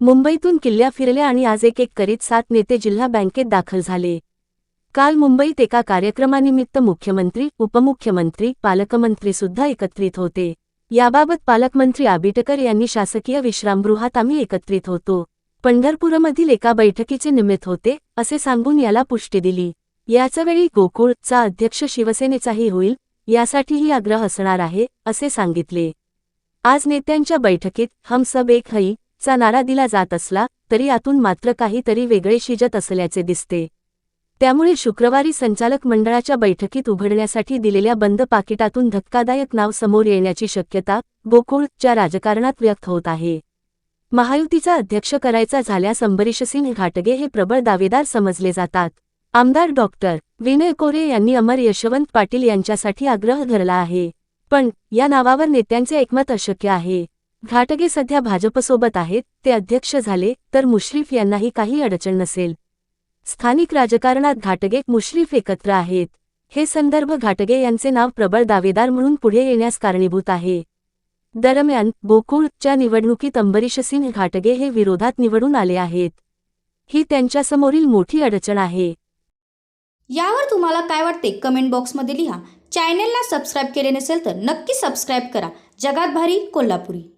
मुंबईतून किल्ल्या फिरल्या आणि आज एक एक करीत सात नेते जिल्हा बँकेत दाखल झाले. काल मुंबईत एका कार्यक्रमानिमित्त मुख्यमंत्री उपमुख्यमंत्री पालकमंत्री सुद्धा एकत्रित होते. याबाबत पालकमंत्री आबिटकर यांनी शासकीय विश्रामगृहात आम्ही एकत्रित होतो. पंढरपूरमधील एका बैठकीचे निमित्त होते असे सांगून याला पुष्टी दिली. याचवेळी गोकुळचा अध्यक्ष शिवसेनेचाही होईल यासाठीही आग्रह असणार आहे असे सांगितले. आज नेत्यांच्या बैठकीत हम सब एक हई चा नारा दिला जात असला तरी यातून मात्र काहीतरी वेगळे शिजत असल्याचे दिसते. त्यामुळे शुक्रवारी संचालक मंडळाच्या बैठकीत उघडण्यासाठी दिलेल्या बंद पाकिटातून धक्कादायक नाव समोर येण्याची शक्यता गोकुळच्या राजकारणात व्यक्त होत आहे. महायुतीचा अध्यक्ष करायचा झाल्यास अंबरीशसिंह घाटगे हे प्रबळ दावेदार समजले जातात. आमदार डॉक्टर विनय कोरे यांनी अमर यशवंत पाटील यांच्यासाठी आग्रह धरला आहे. पण या नावावर नेत्यांचे एकमत अशक्य आहे. घाटगे सध्या भाजपसोबत आहेत ते अध्यक्ष झाले तर मुश्रीफ यांनाही काही अडचण नसेल. स्थानिक राजकारणात घाटगे मुश्रीफ एकत्र आहेत. हे संदर्भ घाटगे यांचे नाव प्रबळ दावेदार म्हणून पुढे येण्यास कारणीभूत आहे. दरम्यान गोकुळच्या निवडणुकीत अंबरीशसिंह घाटगे हे विरोधात निवडून आले आहेत. ही त्यांच्यासमोरील मोठी अडचण आहे. यावर तुम्हाला काय वाटते कमेंट बॉक्समध्ये लिहा. चॅनेलला सबस्क्राईब केले नसेल तर नक्की सबस्क्राईब करा. जगात भारी कोल्हापुरी.